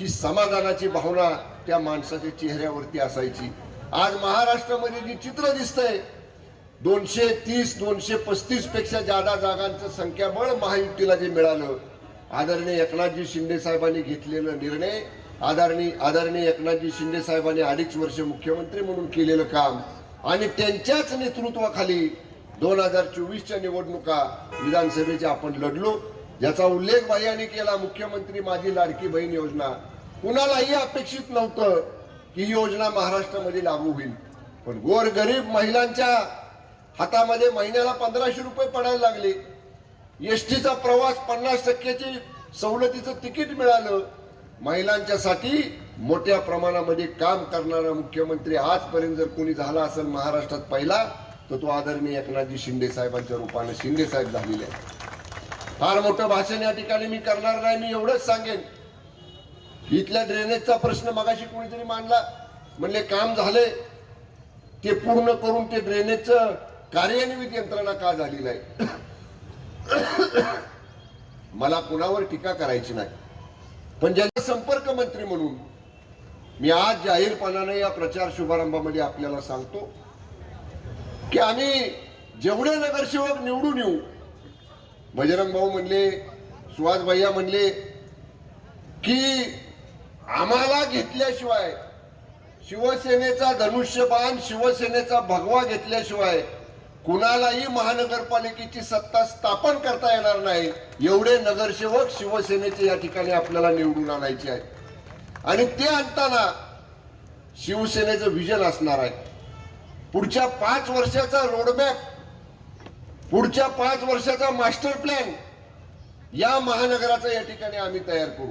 ही समाधानाची भावना त्या माणसाच्या चेहऱ्यावरती असायची. आज महाराष्ट्रामध्ये जी चित्र दिसतंय दोनशे तीस दोनशे पस्तीसपेक्षा जादा जागांचं संख्याबळ महायुतीला जे मिळालं आदरणीय एकनाथजी शिंदे साहेबांनी घेतलेला निर्णय आदरणीय आदरणीय एकनाथजी शिंदे साहेबांनी अडीच वर्ष मुख्यमंत्री म्हणून केलेलं काम आणि त्यांच्याच नेतृत्वाखाली दोन हजार चोवीसच्या निवडणुका विधानसभेच्या आपण लढलो. ज्याचा उल्लेख भाईयांनी केला मुख्यमंत्री माझी लाडकी बहीण योजना. कुणालाही अपेक्षित नव्हतं की ही योजना महाराष्ट्रामध्ये लागू होईल. पण गोरगरीब महिलांच्या हातामध्ये महिन्याला पंधराशे रुपये पडायला लागले. एसटीचा प्रवास पन्नास टक्क्याची सवलतीचं तिकीट मिळालं. महिलांच्यासाठी मोठ्या प्रमाणामध्ये काम करणारा मुख्यमंत्री आजपर्यंत जर कोणी झाला असेल महाराष्ट्रात पहिला तर तो आदरणीय एकनाथजी शिंदे साहेबांच्या रूपाने शिंदे साहेब झालेले आहेत. फार मोठं भाषण या ठिकाणी मी करणार नाही मी एवढंच सांगेन. इथल्या ड्रेनेजचा प्रश्न मगाशी कोणीतरी मांडला. म्हणले काम झाले ते पूर्ण करून ते ड्रेनेजचं कार्यान्वित यंत्रणा का झाली नाही? मला कुणावर टीका करायची नाही. पण ज्यांचे संपर्क मंत्री म्हणून मी आज जाहीरपणाने या प्रचार शुभारंभामध्ये आपल्याला सांगतो की आम्ही जेवढे नगरसेवक निवडून येऊ बजरंग भाऊ म्हणले सुहास भैया म्हणले की आम्हाला घेतल्याशिवाय शिवसेनेचा धनुष्यबाण शिवसेनेचा भगवा घेतल्याशिवाय कुणालाही महानगरपालिकेची सत्ता स्थापन करता येणार नाही. एवढे नगरसेवक शिवसेनेचे या ठिकाणी आपल्याला निवडून आणायचे आहे आणि ते आणताना शिवसेनेचं विजन असणार आहे. पुढच्या पाच वर्षाचा रोडमॅप पुढच्या पाच वर्षाचा मास्टर प्लॅन या महानगराचा या ठिकाणी आम्ही तयार करू.